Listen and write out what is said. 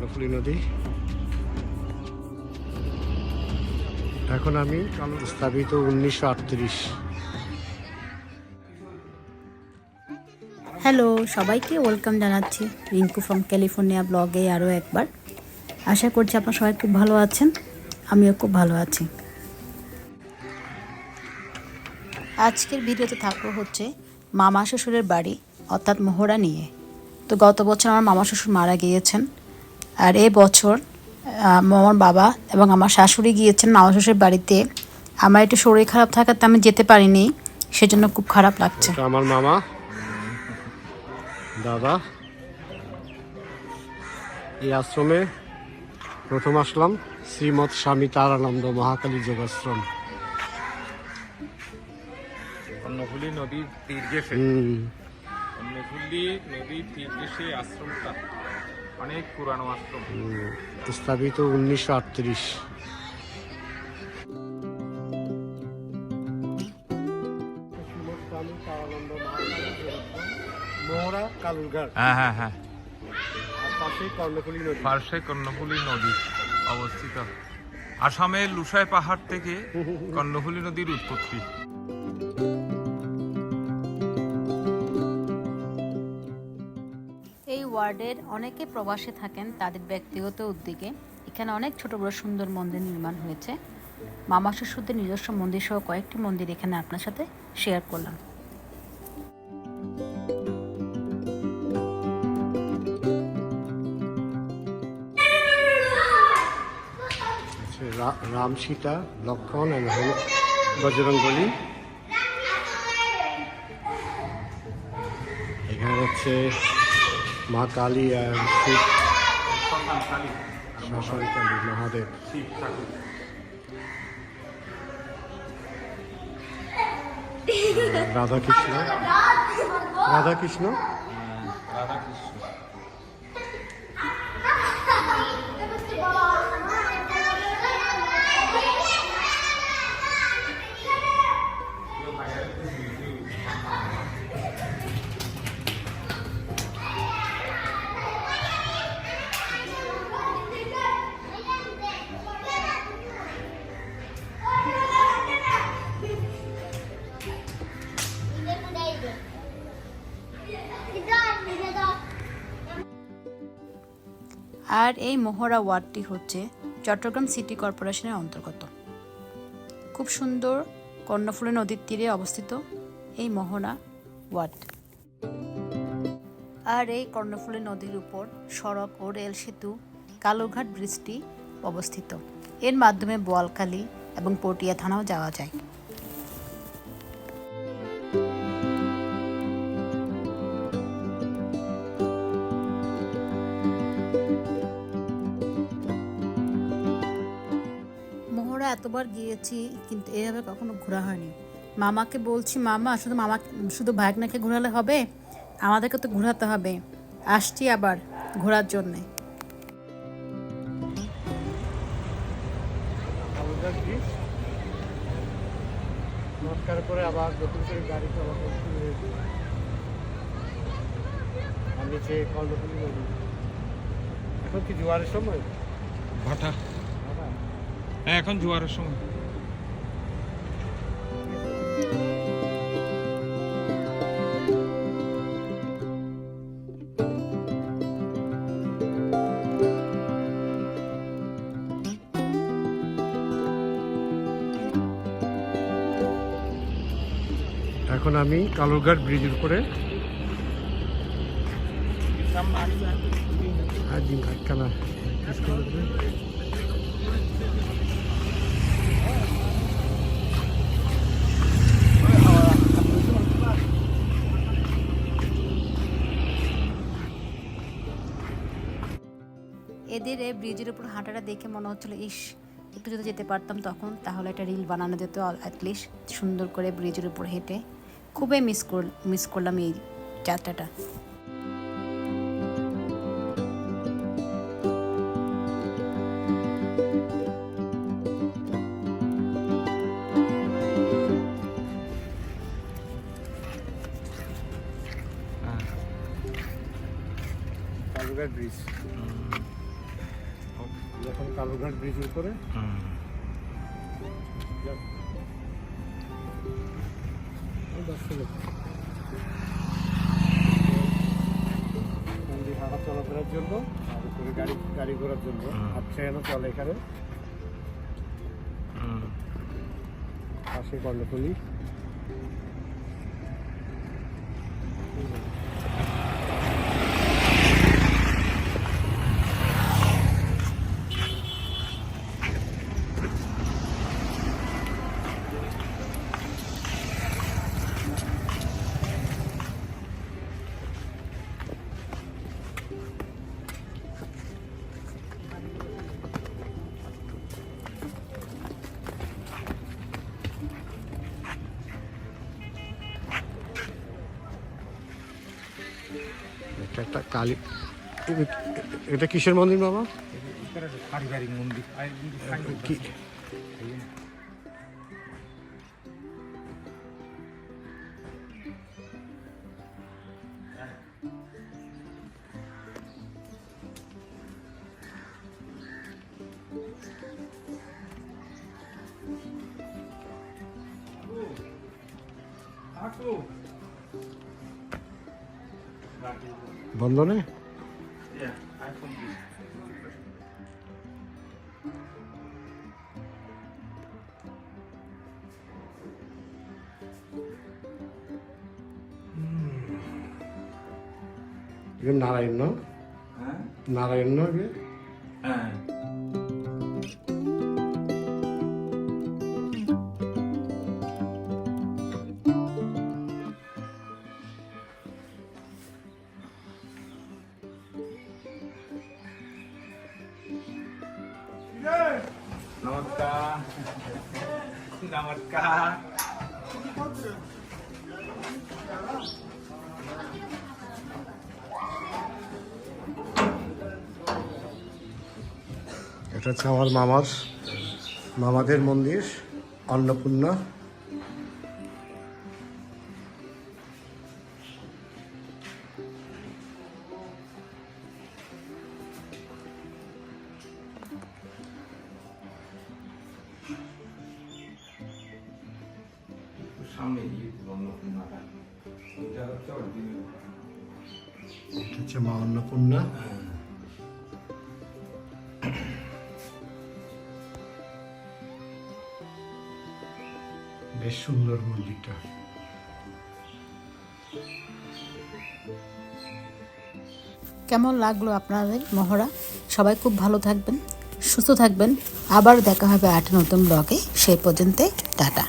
কর্ণফুলী নদী। এখন আমি স্থাপিত উনিশশো আটত্রিশ। হ্যালো, সবাইকে ওয়েলকাম জানাচ্ছি রিঙ্কু ফ্রম ক্যালিফোর্নিয়া ব্লগে আরও একবার। আশা করছি আপনারা সবাই খুব ভালো আছেন, আমিও খুব ভালো আছি। আজকের ভিডিওতে থাকব হচ্ছে মামা শ্বশুরের বাড়ি, অর্থাৎ মোহরা নিয়ে। তো গত বছর আমার মামা শ্বশুর মারা গিয়েছেন আর এ বছর আমার বাবা এবং আমার শাশুড়ি গিয়েছেন মামা শ্বশুরের বাড়িতে। আমার একটু শরীর খারাপ থাকাতে আমি যেতে পারিনি সেজন্য খুব খারাপ লাগছে। আমার মামা। দাদা। এই আশ্রমে প্রথম আসলাম শ্রীমৎ স্বামী তারানন্দ মহাকালী যোগাশ্রম। নদীর তীর নদীর তীর আশ্রমটা। অনেক পুরানো আশ্রম স্থাপিত উনিশশো আটত্রিশ। মোহরা কালুরঘাট। হ্যাঁ হ্যাঁ হ্যাঁ। পার্শ্বে কর্ণফুলী নদী অবস্থিত। আসামের লুসাই পাহাড় থেকে কর্ণফুলী নদীর উৎপত্তি। ওয়ার্ডের অনেকে প্রবাসে থাকেন তাদের ব্যক্তিগত উদ্যোগে। এখানে অনেক ছোট বড় সুন্দর মন্দির নির্মাণ হয়েছে। মামা শ্বশুরদের নিজস্ব মন্দির সহ কয়েকটি মন্দির এখানে আপনার সাথে শেয়ার করলাম। রাম সীতা, লক্ষণ বজরঙ্গলি এখানে হচ্ছে মা কালী আর শিব। কালী মহাদেব। রাধা কৃষ্ণ আর এই মোহরা ওয়ার্ডটি হচ্ছে চট্টগ্রাম সিটি কর্পোরেশনের অন্তর্গত। খুব সুন্দর কর্ণফুলী নদীর তীরে অবস্থিত এই মোহনা ওয়ার্ড। আর এই কর্ণফুলী নদীর উপর সড়ক ও রেল সেতু কালুরঘাট ব্রিজটি অবস্থিত। এর মাধ্যমে বোয়ালখালী এবং পটিয়া থানাও যাওয়া যায়। এতবার গিয়েছি কিন্তু এভাবে কখনো ঘোরা হয়নি। মামাকে বলছি মামা শুধু মামা শুধু ভাগনাকে ঘোরালে হবে? আমাদেরকে তো ঘোরাতে হবে। আসছি আবার ঘোরার জন্যে। নমস্কার করে আবার নতুন করে গাড়ি চলাচল শুরু হয়েছে নিচে কর্ণফুলী নদী এখন কি জোয়ারের সময়? ভাটা। হ্যাঁ এখন জোয়ারের সময়। এখন আমি কালুরঘাট ব্রিজের উপরে। আর দিন এদের এই ব্রিজের উপর হাঁটাটা দেখে মনে হচ্ছিল ইস একটু যদি যেতে পারতাম তখন তাহলে একটা রিল বানানো যেত অ্যাটলিস্ট সুন্দর করে ব্রিজের উপর হেঁটে। খুবই মিস কর মিস করলাম এই যাত্রাটা। ব্রিজ কালুঘাট ব্রিজের উপরে। হাঁটা চলাফেরার জন্য আর উপরে গাড়ি গাড়ি ঘোরার জন্য। আর ট্রেনও চলে এখানে। পাশে কর্ণফুলি একটা কালী এটা- এটা কিসের মন্দির বাবা? Bandone? Yeah, iPhone B. 이건 나라였나? 나라였나 이게? 응. নমস্কার এটা হচ্ছে আমার মামার মামাদের মন্দির অন্নপূর্ণা। হচ্ছে মা অন্নপূর্ণা। বেশ সুন্দর মন্দিরটা। কেমন লাগল আপনাদের মহড়া? সবাই খুব ভালো থাকবেন, সুস্থ থাকবেন। আবার দেখা হবে আট নতুন ব্লগে, সেই পর্যন্ত টাটা।